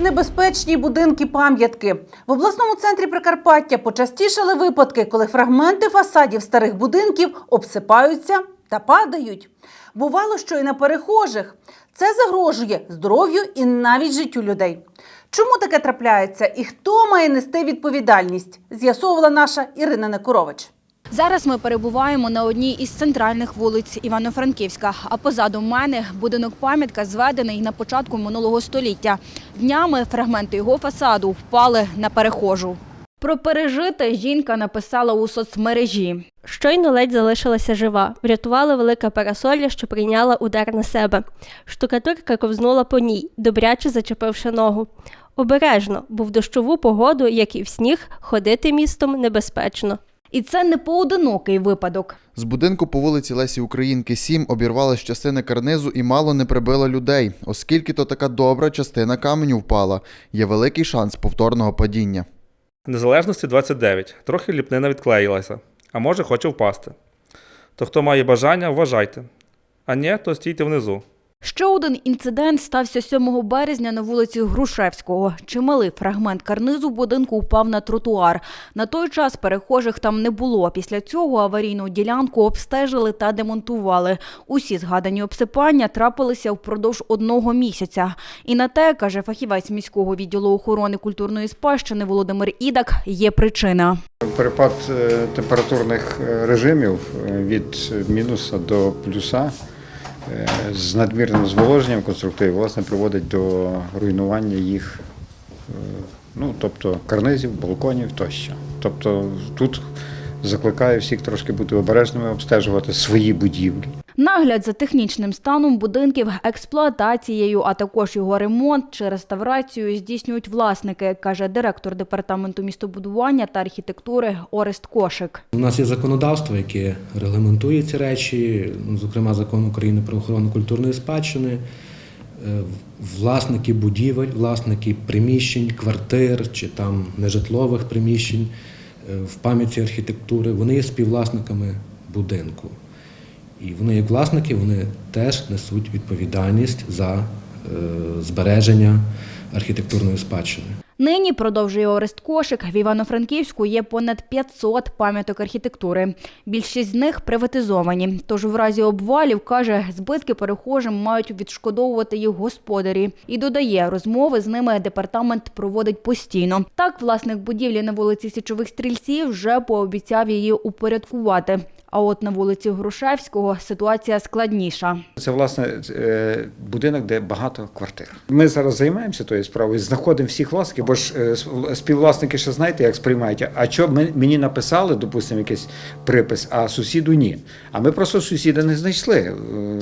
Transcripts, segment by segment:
Небезпечні будинки пам'ятки в обласному центрі Прикарпаття почастішали випадки, коли фрагменти фасадів старих будинків обсипаються та падають. Бувало, що і на перехожих. Це загрожує здоров'ю і навіть життю людей. Чому таке трапляється і хто має нести відповідальність? З'ясовувала наша Ірина Некорович. Зараз ми перебуваємо на одній із центральних вулиць Івано-Франківська. А позаду мене будинок пам'ятка зведений на початку минулого століття. Днями фрагменти його фасаду впали на перехожу. Про пережите жінка написала у соцмережі. Щойно ледь залишилася жива. Врятувала велика парасоля, що прийняла удар на себе. Штукатурка ковзнула по ній, добряче зачепивши ногу. Обережно, бо в дощову погоду, як і в сніг, ходити містом небезпечно. І це не поодинокий випадок. З будинку по вулиці Лесі Українки 7 обірвалась частина карнизу і мало не прибила людей, оскільки то така добра частина каменю впала. Є великий шанс повторного падіння. Незалежності 29. Трохи ліпнина відклеїлася, а може хоче впасти. То хто має бажання, вважайте. А ні, то стійте внизу. Ще один інцидент стався 7 березня на вулиці Грушевського. Чималий фрагмент карнизу будинку упав на тротуар. На той час перехожих там не було. Після цього аварійну ділянку обстежили та демонтували. Усі згадані обсипання трапилися впродовж одного місяця. І на те, каже фахівець міського відділу охорони культурної спадщини Володимир Ідак, є причина. Перепад е, температурних е, режимів е, від мінуса до плюса з надмірним зволоженням конструктивів власне приводить до руйнування їх, е, ну тобто карнизів, балконів тощо. Тобто тут закликаю всіх трошки бути обережними, обстежувати свої будівлі. Нагляд за технічним станом будинків, експлуатацією, а також його ремонт чи реставрацію здійснюють власники, каже директор департаменту містобудування та архітектури Орест Кошик. У нас є законодавство, яке регламентує ці речі, ну, зокрема закон України про охорону культурної спадщини. Е, Власники будівель, власники приміщень, квартир чи там нежитлових приміщень е, в пам'яті архітектури, вони є співвласниками будинку. І вони, як власники, вони теж несуть відповідальність за е, збереження архітектурної спадщини. Нині, продовжує Орест Кошик, в Івано-Франківську є понад 500 пам'яток архітектури. Більшість з них приватизовані. Тож в разі обвалів, каже, збитки перехожим мають відшкодовувати їх господарі. І додає, розмови з ними департамент проводить постійно. Так, власник будівлі на вулиці Січових Стрільців вже пообіцяв її упорядкувати. А от на вулиці Грушевського ситуація складніша. Це власне е, будинок, де багато квартир. Ми зараз займаємося тою справою, знаходимо всіх власників, бо ж е, співвласники ще знаєте, як сприймають. А що мені написали, допустимо, якийсь припис, а сусіду ні. А ми просто сусіда не знайшли е,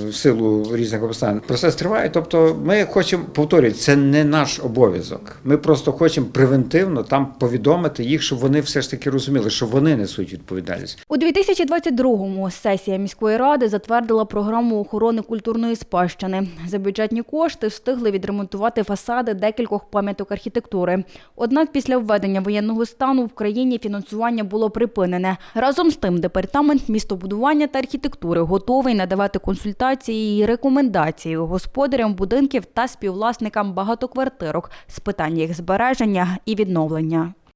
в силу різних обставин. Процес триває. Тобто, ми хочемо повторюю, це не наш обов'язок. Ми просто хочемо превентивно там повідомити їх, щоб вони все ж таки розуміли, що вони несуть відповідальність. У 2022-му сесія міської ради затвердила програму охорони культурної спадщини. За бюджетні кошти встигли відремонтувати фасади декількох пам'яток архітектури. Однак після введення воєнного стану в країні фінансування було припинене. Разом з тим, департамент містобудування та архітектури готовий надавати консультації і рекомендації господарям будинків та співвласникам багатоквартирок з питань їх збереження і відновлення.